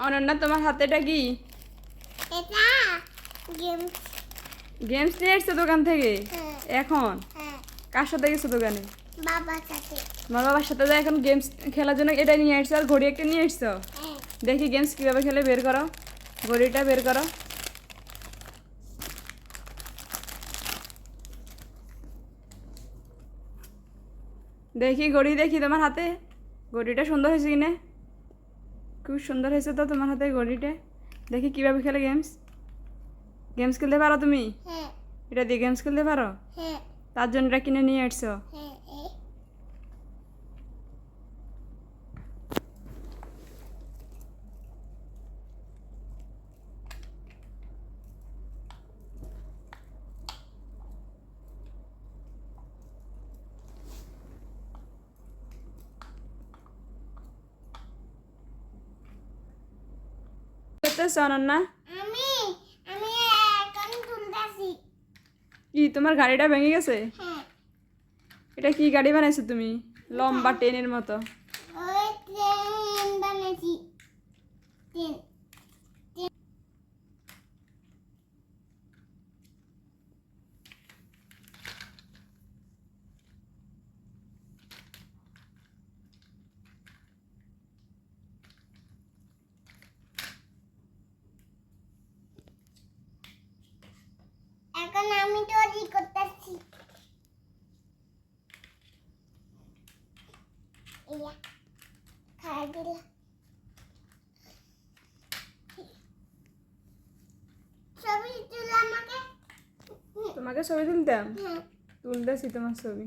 অনন্যা তোমার হাতে এটা কি? এটা গেম গেমস নিয়ে এসছো দোকান থেকে? হ্যাঁ। এখন? হ্যাঁ। কার সাথে গেছো দোকানে? বাবার সাথে। মা বাবার সাথে যা এখন গেমস খেলার জন্য এটা নিয়ে এসছো আর ঘড়ি একটা নিয়ে এসছো? হ্যাঁ। দেখি গেমস কীভাবে খেলে বের করো। ঘড়িটা বের করো। দেখি ঘড়ি দেখি তোমার হাতে। ঘড়িটা সুন্দর হয়েছে কিনে? খুব সুন্দর হয়েছে তো তোমার হাতে ঘড়িটা। দেখি কীভাবে খেলে গেমস গেমস খেলতে পারো তুমি? হ্যাঁ। এটা দিয়ে গেমস খেলতে পারো? হ্যাঁ। তার জন্য এটা কিনে নিয়ে আসছো? করতেছো অনন্যা আমি আমি এখন তুলতেছি কি তোমার গাড়িটা ভেঙে গেছে? হ্যাঁ। এটা কি গাড়ি বানাইছো তুমি? লম্বা ট্রেনের মতো ওই ট্রেন বানাইছি ট্রেন এখন আমি তৈরি করতেছি। ইয়া খাই দিলাম। ছবি তুলে আমাকে। তোমাকে ছবি তুলতাম? হ্যাঁ। তুলতেছি তোমার ছবি।